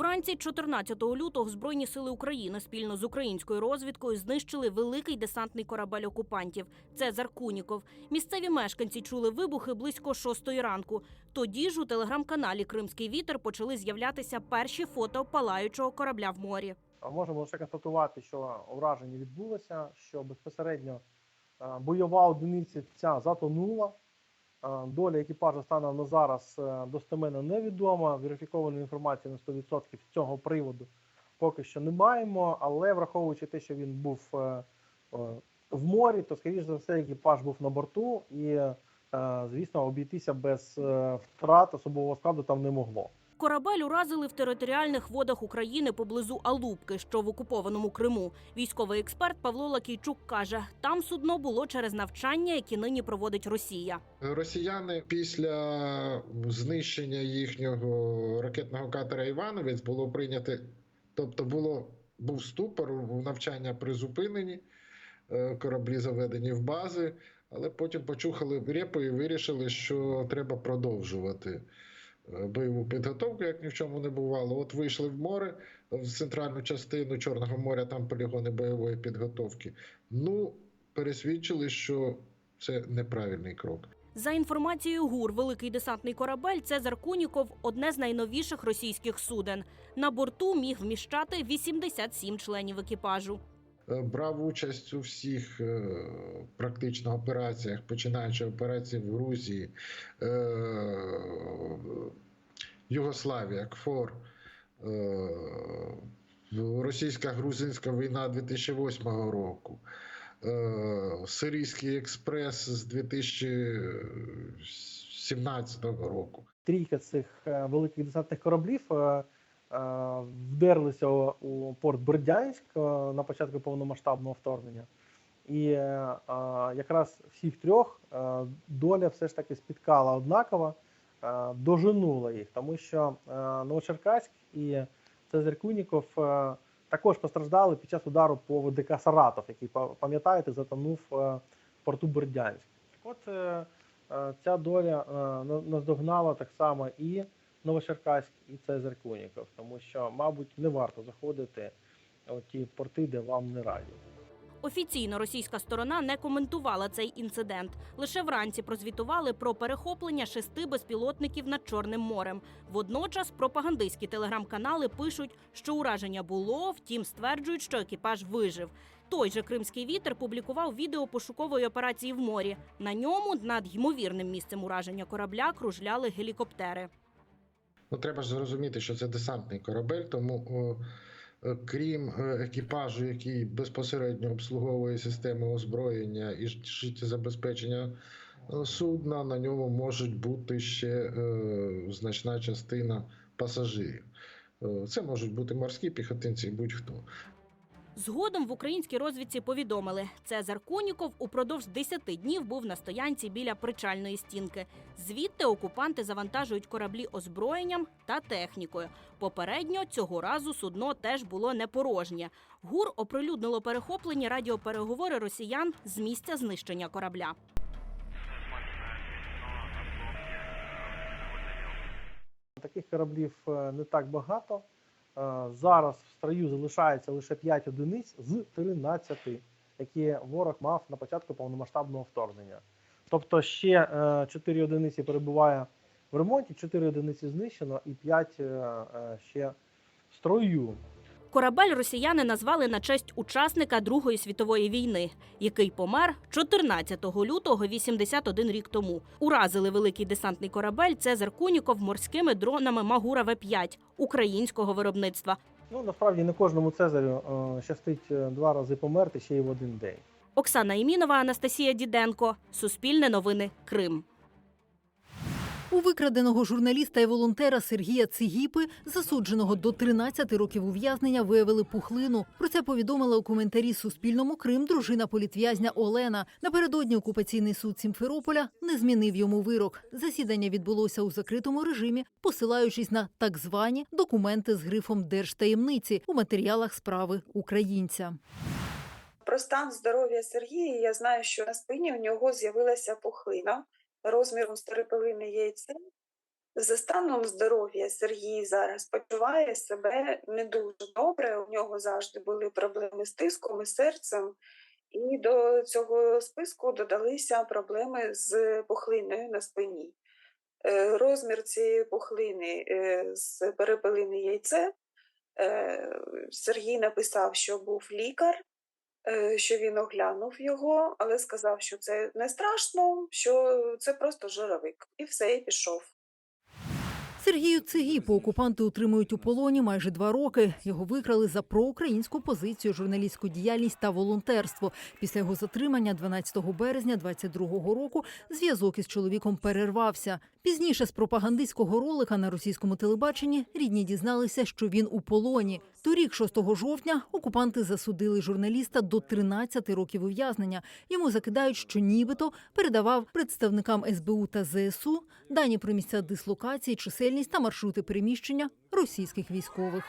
Вранці 14 лютого Збройні сили України спільно з українською розвідкою знищили великий десантний корабель окупантів. Цезар Куніков. Місцеві мешканці чули вибухи близько шостої ранку. Тоді ж у телеграм-каналі Кримський вітер почали з'являтися перші фото палаючого корабля в морі. Можемо лише констатувати, що ураження відбулося, що безпосередньо е, бойова одиниця ця затонула. Е, Доля екіпажу станом на зараз е, достеменно невідома. Верифікованої інформації на 100% з цього приводу поки що не маємо, але враховуючи те, що він був е, в морі, то скоріш за все екіпаж був на борту, і звісно, обійтися без втрат особового складу там не могло. Корабель уразили в територіальних водах України поблизу Алубки, що в окупованому Криму. Військовий експерт Павло Лакійчук каже, там судно було через навчання, які нині проводить Росія. Росіяни після знищення їхнього ракетного катера Івановець було прийнято, тобто було був ступор, навчання призупинені, е, кораблі заведені в бази, але потім почухали репу і вирішили, що треба продовжувати бойову підготовку, як ні в чому не бувало. От вийшли в море в центральну частину Чорного моря, там полігони бойової підготовки. Ну, пересвідчили, що це неправильний крок. За інформацією ГУР, великий десантний корабель Цезар Куніков одне з найновіших російських суден. На борту міг вміщати 87 членів екіпажу. Е, Брав участь у всіх е, практично операціях, починаючи операції в Грузії, е, Югославія, КФОР, е, російська-грузинська війна 2008 року, е, Сирійський експрес з 2017 року. трійка цих е, великих десантних кораблів вдерлися у- порт Бердянськ на початку повномасштабного вторгнення. І якраз всіх трьох доля все ж таки спіткала однаково, е, доженула їх, тому що е, Новочеркаськ і Цезарь Куніков е, також постраждали під час удару по ВДК Саратов, який па- пам'ятаєте, затонув в порту Бердянськ. Так от ця доля на- наздогнала так само і Новочеркаськ, і Цезарь Куніков, тому що, мабуть, не варто заходити у ті порти, де вам не раді. Офіційно російська сторона не коментувала цей інцидент. Лише вранці прозвітували про перехоплення шести безпілотників над Чорним морем. Водночас пропагандистські телеграм-канали пишуть, що ураження було, втім стверджують, що екіпаж вижив. Той же кримський вітер публікував відео пошукової операції в морі. На ньому над ймовірним місцем ураження корабля кружляли гелікоптери. Ну, треба ж зрозуміти, що це десантний корабель, тому о, крім е, екіпажу, який безпосередньо обслуговує системи озброєння і життєзабезпечення е, судна, на ньому можуть бути ще е, значна частина пасажирів. Е, Це можуть бути морські піхотинці, будь-хто. Згодом в українській розвідці повідомили, Цезар Куніков упродовж 10 днів був на стоянці біля причальної стінки. Звідти окупанти завантажують кораблі озброєнням та технікою. Попередньо цього разу судно теж було не порожнє. ГУР оприлюднило перехоплені радіопереговори росіян з місця знищення корабля. Таких кораблів е, не так багато. Е, Зараз в строю залишається лише 5 одиниць з 13, які ворог мав на початку повномасштабного вторгнення. Тобто ще 4 одиниці перебуває в ремонті, 4 одиниці знищено і 5 ще в строю. Корабель росіяни назвали на честь учасника Другої світової війни, який помер 14 лютого 81 рік тому. Уразили великий десантний корабель Цезар Куніков морськими дронами Магура В-5 українського виробництва. Ну насправді не кожному Цезарю е, щастить е, два рази померти ще й в один день. Оксана Імінова, Анастасія Діденко. Суспільне новини. Крим. У викраденого журналіста і волонтера Сергія Цигіпи, засудженого до 13 років ув'язнення, виявили пухлину. Про це повідомила у коментарі Суспільному Крим дружина політв'язня Олена. Напередодні окупаційний суд Сімферополя не змінив йому вирок. Засідання відбулося у закритому режимі, посилаючись на так звані документи з грифом держтаємниці у матеріалах справи українця. Про стан здоров'я Сергія я знаю, що на спині у нього з'явилася пухлина розміром з перепелине яйце За станом здоров'я Сергій зараз почуває себе не дуже добре. У нього завжди були проблеми з тиском і серцем. І до цього списку додалися проблеми з пухлиною на спині. Е, Розмір цієї пухлини е, з перепелине яйце. Е, Сергій написав, що був лікар, що він оглянув його, але сказав, що це не страшно, що це просто жировик. І все, і пішов. Сергію Цигіпу окупанти утримують у полоні майже два роки. Його викрали за проукраїнську позицію, журналістську діяльність та волонтерство. Після його затримання 12 березня 22-го року зв'язок із чоловіком перервався. Пізніше з пропагандистського ролика на російському телебаченні рідні дізналися, що він у полоні. Торік, 6 жовтня, окупанти засудили журналіста до 13 років ув'язнення. Йому закидають, що нібито передавав представникам СБУ та ЗСУ дані про місця дислокації, чисельність та маршрути переміщення російських військових.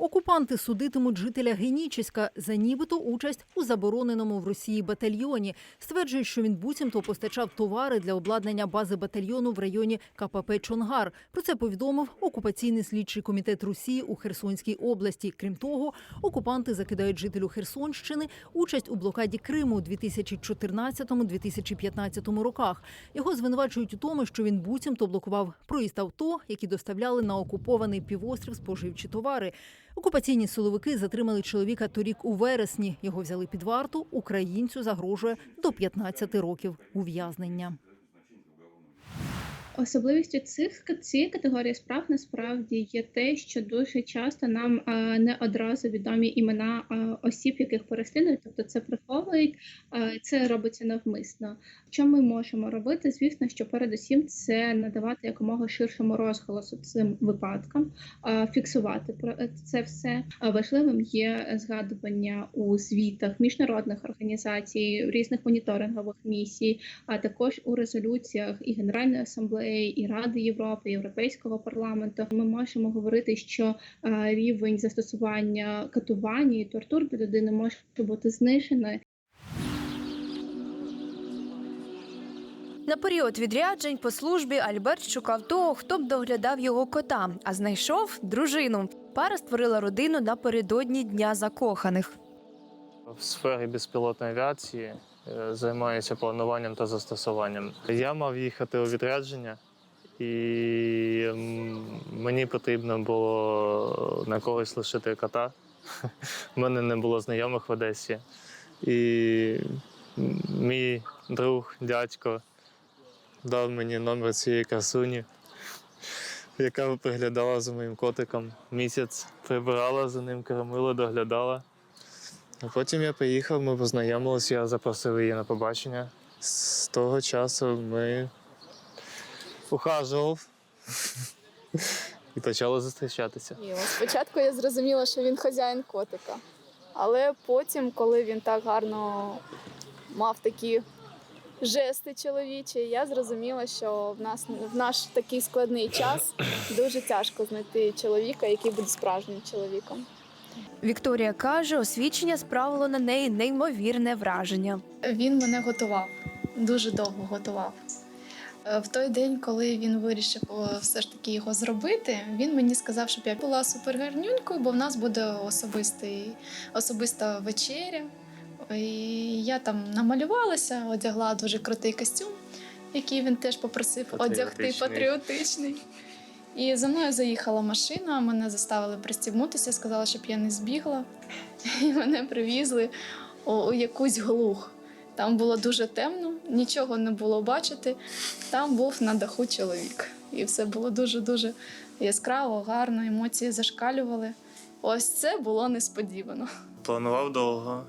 Окупанти судитимуть жителя Генічеська за нібито участь у забороненому в Росії батальйоні. Стверджують, що він буцімто постачав товари для обладнання бази батальйону в районі КПП Чонгар. Про це повідомив окупаційний слідчий комітет Росії у Херсонській області. Крім того, окупанти закидають жителю Херсонщини участь у блокаді Криму у 2014-2015 роках. Його звинувачують у тому, що він буцімто блокував проїзд авто, які доставляли на окупований півострів споживчі товари. Окупаційні силовики затримали чоловіка торік у вересні. Його взяли під варту. Українцю загрожує до 15 років ув'язнення. Особливістю цих цієї категорії справ насправді є те, що дуже часто нам е, не одразу відомі імена е, осіб, яких переслідують, тобто це приховують, е, це робиться навмисно. Що ми можемо робити? Звісно, що передусім це надавати якомога ширшому розголосу цим випадкам, е, фіксувати про це все. Важливим є згадування у звітах міжнародних організацій, різних моніторингових місій, а також у резолюціях і Генеральної асамблеї, і Ради Європи, і Європейського парламенту. Ми можемо говорити, що е, рівень застосування катування і тортур до людини може бути знижений. На період відряджень по службі Альберт шукав того, хто б доглядав його кота, а знайшов дружину. Пара створила родину напередодні дня закоханих. В сфері безпілотної авіації займаюся плануванням та застосуванням. Я мав їхати у відрядження, і мені потрібно було на когось лишити кота. У мене не було знайомих в Одесі. І мій друг, дядько, дав мені номер цієї красуні, яка приглядала за моїм котиком місяць, прибирала за ним, кормила, доглядала. Потім я приїхав, ми познайомилися, я запросив її на побачення. З того часу ми ухажував і почали зустрічатися. Спочатку я зрозуміла, що він хазяїн котика. Але потім, коли він так гарно мав такі жести чоловічі, я зрозуміла, що в нас в наш такий складний час дуже тяжко знайти чоловіка, який буде справжнім чоловіком. Вікторія каже, освідчення справило на неї неймовірне враження. Він мене готував, дуже довго готував. Е, В той день, коли він вирішив все ж таки його зробити, він мені сказав, щоб я була супергарнюнькою, бо в нас буде особистий, особиста вечеря. І я там намалювалася, одягла дуже крутий костюм, який він теж попросив одягти Патріотичний. І за мною заїхала машина, мене заставили пристібнутися, сказали, щоб я не збігла. І мене привізли у, у якусь глух. Там було дуже темно, нічого не було бачити. Там був на даху чоловік. І все було дуже-дуже яскраво, гарно, емоції зашкалювали. Ось це було несподівано. Планував довго,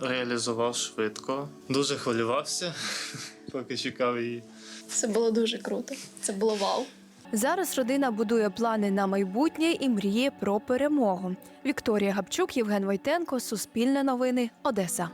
реалізував швидко, дуже хвилювався, поки чекав її. Це було дуже круто. Це було вау. Зараз родина будує плани на майбутнє і мріє про перемогу. Вікторія Габчук, Євген Войтенко, Суспільне новини, Одеса.